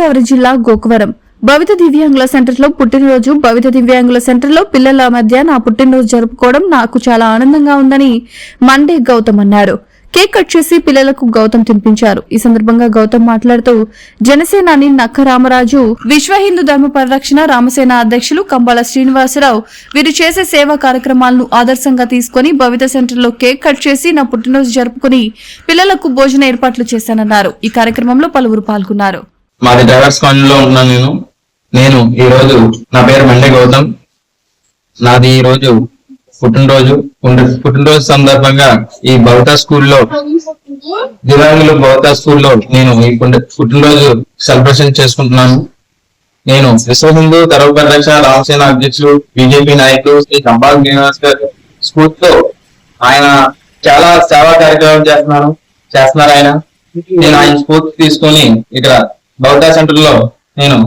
తూర్పుగోదావరి జిల్లా గోకవరం. భవిత దివ్యాంగుల సెంటర్లో పుట్టినరోజు. భవిత దివ్యాంగుల సెంటర్లో పిల్లల మధ్య నా పుట్టినరోజు జరుపుకోవడం నాకు చాలా ఆనందంగా ఉందని మండే గౌతమ్ అన్నారు. కేక్ కట్ చేసి పిల్లలకు గౌతమ్ తినిపించారు. ఈ సందర్భంగా గౌతమ్ మాట్లాడుతూ జనసేనాని నక్క రామరాజు విశ్వ హిందూ ధర్మ పరిరక్షణ రామసేన అధ్యక్షులు కంబాల శ్రీనివాసరావు వీరు చేసే సేవా కార్యక్రమాలను ఆదర్శంగా తీసుకుని భవిత సెంటర్లో కేక్ కట్ చేసి నా పుట్టినరోజు జరుపుకుని పిల్లలకు భోజన ఏర్పాట్లు చేశానన్నారు. ఈ కార్యక్రమంలో పలువురు పాల్గొన్నారు. మాది డ్రైవర్స్ కాలనీలో ఉన్నాను నేను. నేను ఈ రోజు నా పేరు మండే గౌతమ్. నాది ఈ రోజు పుట్టినరోజు పుట్టినరోజు సందర్భంగా ఈ బౌతా స్కూల్లో దివాంగులు బౌతా స్కూల్లో నేను ఈ పుట్టినరోజు సెలబ్రేషన్ చేసుకుంటున్నాను. నేను విశ్వ హిందూ ధర్మ పరిరక్షణ రామసేన అధ్యక్షులు బీజేపీ నాయకులు శ్రీ కంబాల్ శ్రీనివాస్ గారు తో ఆయన చాలా సేవా కార్యక్రమాలు చేస్తున్నారు చేస్తున్నారు ఆయన. నేను ఆయన స్ఫూర్తి తీసుకొని ఇక్కడ బౌద్ధ సెంటర్లో నేను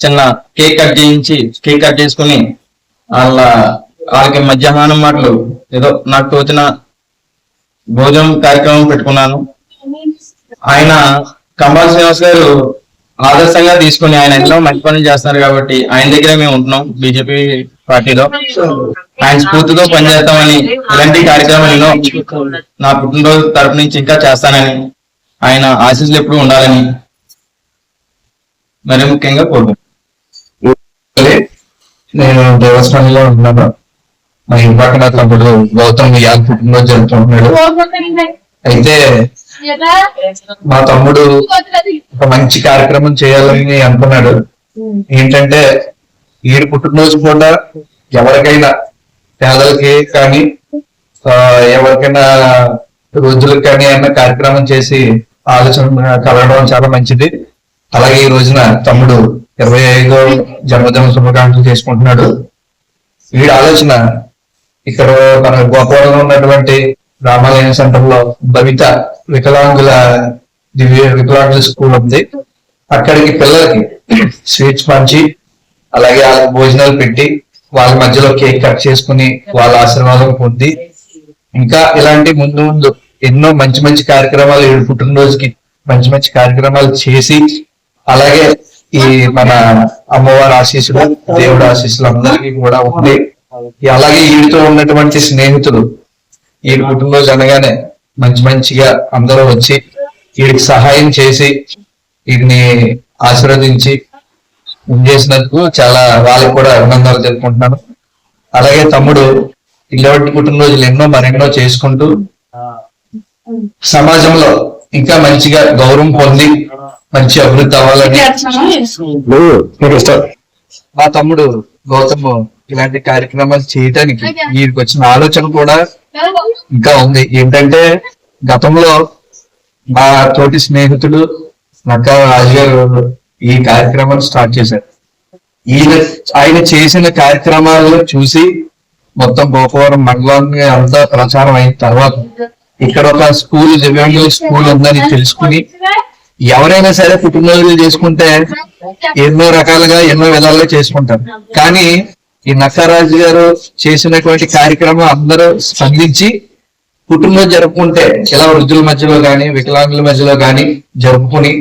చిన్న కేక్ కట్ చేయించి కేక్ కట్ చేసుకుని వాళ్ళ వాళ్ళకి మధ్యాహ్నం మాటలు ఏదో నాకు తోచిన భోజనం కార్యక్రమం పెట్టుకున్నాను. ఆయన కంబాల శ్రీనివాస్ గారు ఆదర్శంగా తీసుకుని ఆయన ఎన్నో మంచి పనులు చేస్తున్నారు కాబట్టి ఆయన దగ్గర మేము ఉంటున్నాం బీజేపీ పార్టీలో. ఆయన స్ఫూర్తితో పనిచేస్తామని ఇలాంటి కార్యక్రమాలు ఎన్నో నా పుట్టినరోజు తరపు నుంచి ఇంకా చేస్తానని ఆయన ఆశీస్సులు ఎప్పుడు ఉండాలని మరి ముఖ్యంగా కోరుకుంటున్నాను నేను దేవస్థానంలో ఉంటున్నాను మా ఇంటి పక్కన తమ్ముడు గౌతమ్ ఇయాల పుట్టినరోజు జరుపుకుంటున్నాడు. అయితే మా తమ్ముడు ఒక మంచి కార్యక్రమం చేయాలని అనుకున్నాడు. ఏంటంటే ఈడు పుట్టినరోజు కూడా ఎవరికైనా పేదలకి కానీ ఎవరికైనా రోజులకు కానీ అన్న కార్యక్రమం చేసి ఆలోచన కలగడం చాలా మంచిది. అలాగే ఈ రోజున తమ్ముడు ఇరవై ఐదో జన్మదిన శుభాకాంక్షలు చేసుకుంటున్నాడు. వీడి ఆలోచన ఇక్కడ మన గోపాలలో ఉన్నటువంటి రామాలయం సెంటర్లో భవిత వికలాంగుల దివ్య వికలాంగుల స్కూల్ ఉంది. అక్కడికి పిల్లలకి స్వీట్స్ పంచి అలాగే వాళ్ళకి భోజనాలు పెట్టి వాళ్ళ మధ్యలో కేక్ కట్ చేసుకుని వాళ్ళ ఆశీర్వాదం పొంది ఇంకా ఇలాంటి ముందు ముందు ఎన్నో మంచి మంచి కార్యక్రమాలు ఏడు పుట్టినరోజుకి మంచి మంచి కార్యక్రమాలు చేసి అలాగే ఈ మన అమ్మవారి ఆశీస్సులు దేవుడి ఆశీస్సులు అందరికీ కూడా ఉంది అలాగే వీటితో ఉన్నటువంటి స్నేహితులు ఈ పుట్టినరోజు అనగానే మంచి మంచిగా అందరూ వచ్చి వీడికి సహాయం చేసి వీడిని ఆశీర్వదించి చేసినందుకు చాలా వాళ్ళకి కూడా అభినందనలు తెలుపుకుంటున్నాను. అలాగే తమ్ముడు ఇలాంటి పుట్టినరోజులు ఎన్నో మరెన్నో చేసుకుంటూ సమాజంలో ఇంకా మంచిగా గౌరవం పొంది మంచి అభివృద్ధి అవ్వాలని మా తమ్ముడు గౌతమ్ ఇలాంటి కార్యక్రమాలు చేయడానికి వీరికి వచ్చిన ఆలోచన కూడా ఇంకా ఉంది. ఏంటంటే గతంలో మా తోటి స్నేహితుడు నక్కా రాజు గారు ఈ కార్యక్రమాలు స్టార్ట్ చేశారు. ఈయన ఆయన చేసిన కార్యక్రమాలను చూసి మొత్తం గోపవరం మండలాన్ని అంతా ప్రచారం అయిన తర్వాత ఇక్కడ ఒక స్కూల్ దివ్యాంగుల స్కూల్ ఉందని తెలుసుకుని ఎవరైనా సరే పుట్టినరోజులు చేసుకుంటే ఎన్నో రకాలుగా ఎన్నో విధాలుగా చేసుకుంటారు. కానీ ఈ నక్కరాజు గారు చేసినటువంటి కార్యక్రమం అందరూ స్పందించి పుట్టినరోజు జరుపుకుంటే ఇలా వృద్ధుల మధ్యలో కానీ వికలాంగుల మధ్యలో కానీ జరుపుకుని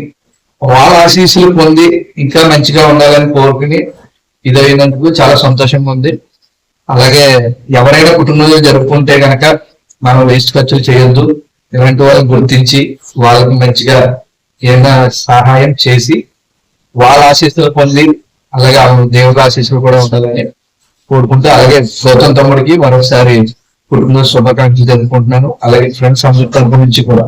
వాళ్ళ ఆశీస్సులు పొంది ఇంకా మంచిగా ఉండాలని కోరుకుని ఇదైనందుకు చాలా సంతోషంగా ఉంది. అలాగే ఎవరైనా పుట్టినరోజు జరుపుకుంటే గనక మనం వేస్ట్ ఖర్చులు చేయొద్దు. ఇలాంటి వాళ్ళని గుర్తించి వాళ్ళకి మంచిగా ఏదైనా సహాయం చేసి వాళ్ళ ఆశీస్సులు పొంది అలాగే దేవుడి ఆశీస్సులు కూడా ఉండాలని కోరుకుంటూ అలాగే గౌతమ్ తమ్ముడికి మరొకసారి పుట్టినరోజు శుభాకాంక్షలు తెలుపుకుంటున్నాను. అలాగే ఫ్రెండ్స్ అందరి తరపు నుంచి కూడా.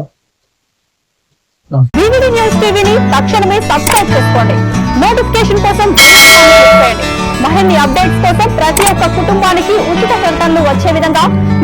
న్యూస్ టీవీని తక్షణమే సబ్స్క్రైబ్ చేసుకోండి. నోటిఫికేషన్ కోసం బెల్ మరిన్ని అప్డేట్స్ కోసం ప్రతి ఒక్క కుటుంబానికి ఉచిత ప్రకటనలు వచ్చే విధంగా